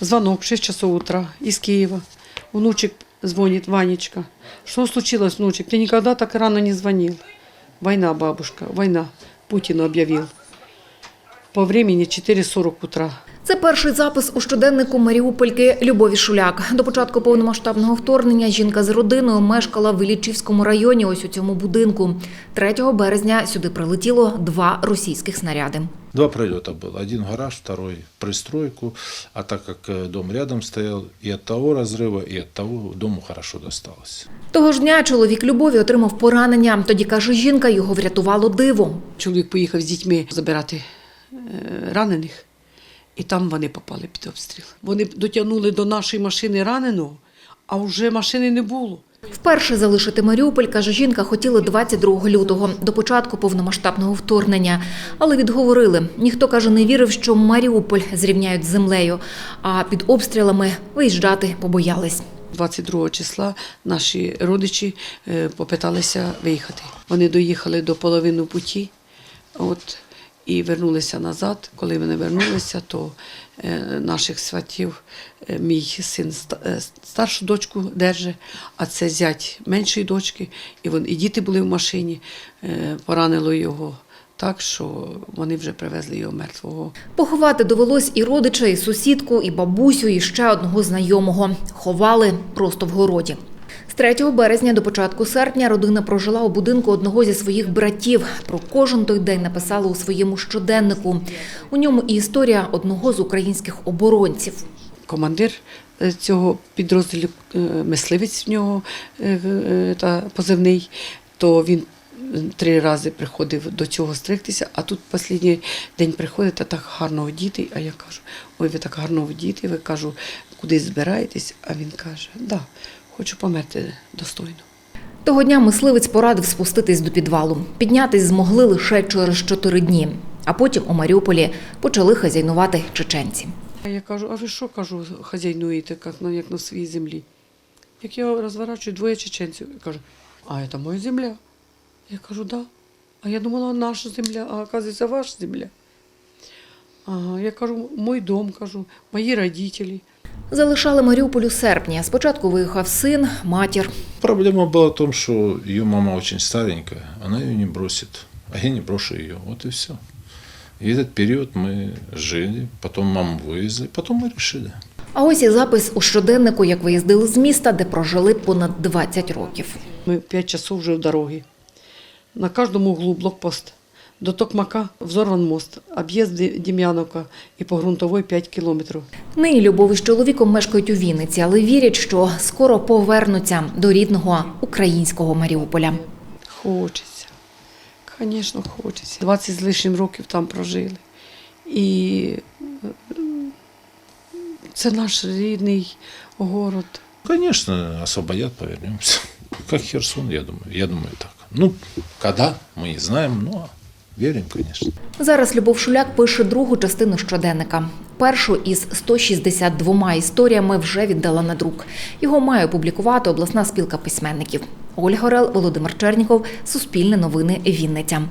Звонок в 6 часов утра из Киева. Внучек звонит, Ванечка. Что случилось, внучек? Ты никогда так рано не звонил. Война, бабушка, война. Путин объявил. По времени 4.40 утра. Це перший запис у щоденнику Маріупольки Любові Шуляк. До початку повномасштабного вторгнення жінка з родиною мешкала в Іллічівському районі, ось у цьому будинку. 3 березня сюди прилетіло два російських снаряди. Два пролета было. Один в гараж, второй в пристройку. А так как э, дом рядом стоял, и от того разрыва, и от того дому хорошо досталось. Того ж дня чоловік Любові отримав поранення. Тоді, каже жінка, його врятувало диво. Чоловік поїхав з дітьми забирати е, ранених, і там вони попали під обстріл. Вони дотягнули до нашої машини раненого, а вже машини не було. Вперше залишити Маріуполь, каже жінка, хотіли 22 лютого, до початку повномасштабного вторгнення. Але відговорили. Ніхто, каже, не вірив, що Маріуполь зрівняють з землею, а під обстрілами виїжджати побоялись. 22 числа наші родичі е, попиталися виїхати. Вони доїхали до половини путі от, і вернулися назад. Коли вони вернулися, то е, наших сватів е, мій син е, старшу дочку держить, а це зять меншої дочки, і, вон, і діти були в машині, поранило його так, що вони вже привезли його мертвого. Поховати довелось і родича, і сусідку, і бабусю, і ще одного знайомого. Ховали просто в городі. З 3 березня до початку серпня родина прожила у будинку одного зі своїх братів. Про кожен той день написала у своєму щоденнику. У ньому і історія одного з українських оборонців. командир е, цього підрозділу, е, мисливець в нього е, та позивний, то він три рази приходив до цього стригтися, а тут останній день приходить, а так гарно одіти. А я кажу, ой, ви так гарно одіти, ви кажу, куди збираєтесь? А він каже, да, хочу померти достойно. Того дня мисливець порадив спуститись до підвалу. Піднятись змогли лише через чотири дні. А потім у Маріуполі почали хазяйнувати чеченці. Я кажу, а ви що кажу, хазяйнуєте, як на, як на своїй землі? Як я розворачую двоє чеченців, я кажу, а це моя земля. Я кажу, да. А я думала, наша земля, а оказується, ваша земля. Ага, я кажу, мой дом, кажу, мої родителі. Залишали Маріуполь у серпні. Спочатку виїхав син, матір. Проблема была в том, что ее мама очень старенькая, она ее не бросит, а я не брошу ее. Вот и все. И этот период мы жили, потом маму вывезли, потом мы решили. А ось і запис у щоденнику, як виїздили з міста, де прожили понад 20 років. Ми п'ять часов вже в дорогі. На кожному углу блокпост. До Токмака взорван мост, об'їзд Ді- Дім'яновка і по ґрунтовій 5 кілометрів. Нині Любов із чоловіком мешкають у Вінниці, але вірять, що скоро повернуться до рідного українського Маріуполя. Хочеться. Звісно, хочеться. 20 з лишнім років там прожили. І е, це наш рідний город. Конечно, освободят, повернемся. Как Херсон, я думаю. Я думаю так. Ну, когда, мы не знаем, но верим, звісно. Зараз Любов Шуляк пише другу частину щоденника. Першу із 162 історіями вже віддала на друк. Його має опублікувати обласна спілка письменників. Ольга Орел, Володимир Черніков, Суспільне новини, Вінниця.